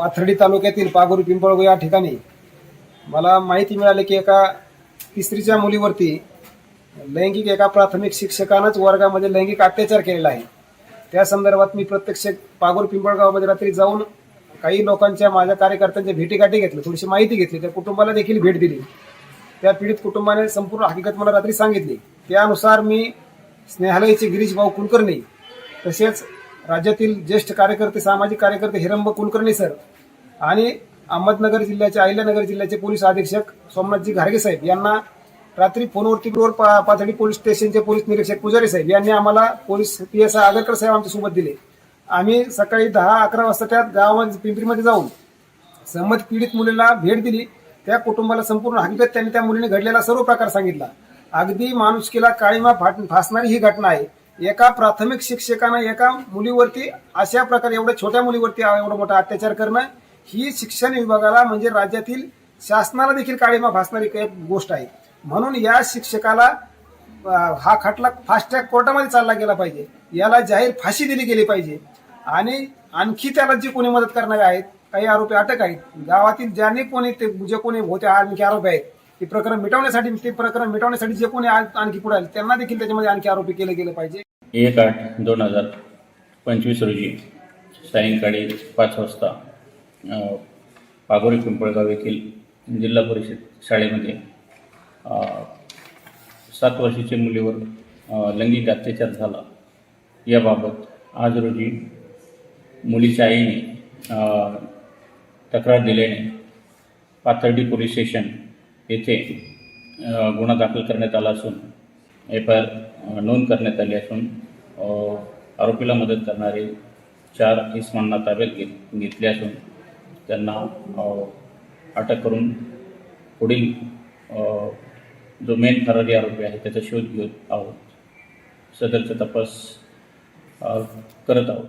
पाथर्डी तालुक्यातील पागोरी पिंपळगाव या ठिकाणी मला माहिती मिळाली की एका तिसरीच्या मुलीवरती लैंगिक एका प्राथमिक शिक्षकानंच वर्गामध्ये लैंगिक अत्याचार केलेला आहे. त्या संदर्भात मी प्रत्यक्ष पागोर पिंपळगावमध्ये रात्री जाऊन काही लोकांच्या माझ्या कार्यकर्त्यांच्या भेटीगाठी घेतल्या थोडीशी माहिती घेतली त्या कुटुंबाला देखील भेट दिली. त्या पीडित कुटुंबाने संपूर्ण हकीकत मला रात्री सांगितली. त्यानुसार मी स्नेहालयाचे गिरीश भाऊ कुलकर्णी तसेच राज्यातील ज्येष्ठ कार्यकर्ते सामाजिक कार्यकर्ते हिरंब कुलकर्णी सर आणि अहमदनगर जिल्ह्याचे अहिल्यानगर जिल्ह्याचे पोलीस अधीक्षक सोमनाथजी घारगे साहेब यांना रात्री फोनवरती पाथडी पा- पोलीस स्टेशनचे पोलीस निरीक्षक पुजारी साहेब यांनी आम्हाला police P S I Agarkar साहेब आमच्यासोबत दिले. आम्ही सकाळी दहा अकरा वाजता त्या गावामध्ये पिंपरीमध्ये जाऊन संमत पीडित मुलीला भेट दिली. त्या कुटुंबाला संपूर्ण हकीकत त्यांनी त्या मुलीने घडलेला सर्व प्रकार सांगितला. अगदी माणुसकीला काळीमा फाट फासणारी ही घटना आहे. एका प्राथमिक शिक्षकानं एका मुलीवरती अशा प्रकारे एवढ्या छोट्या मुलीवरती एवढा मोठा अत्याचार करणं ही शिक्षण विभागाला म्हणजे राज्यातील शासनाला देखील काळीमा भासणारी काही गोष्ट आहे. म्हणून या शिक्षकाला हा खटला फास्ट ट्रॅक कोर्टामध्ये चालला गेला पाहिजे. याला जाहीर फाशी दिली गेली पाहिजे. आणि आणखी त्याला जे कोणी मदत करणारे आहेत काही आरोपी अटक आहेत. गावातील ज्याने कोणी ते जे कोणी होते आणखी आरोपी आहेत ते प्रकरण मिटवण्यासाठी ते प्रकरण मिटवण्यासाठी जे कोणी आणखी पुढे आले त्यांना देखील त्याच्यामध्ये आणखी आरोपी केले गेले पाहिजे. एक आठ दोन हजार पंचवीस रोजी सायंकाळी पाच वाजता पागोरी पिंपळगाव येथील जिल्हा परिषद शाळेमध्ये सात वर्षाच्या मुलीवर लैंगिक अत्याचार झाला. याबाबत आज रोजी मुलीच्या आईने तक्रार दिल्याने पाथर्डी पोलीस स्टेशन येथे गुन्हा दाखल करण्यात आला असून एफ आय आर नोंद करण्यात आली असून आरोपीला मदत करणारे चार इस्मांना ताब्यात घेत घेतले असून त्यांना अटक करून पुढील जो मेन फरारी आरोपी आहे त्याचा शोध घेत आहोत. सदरचा तपास करत आहोत.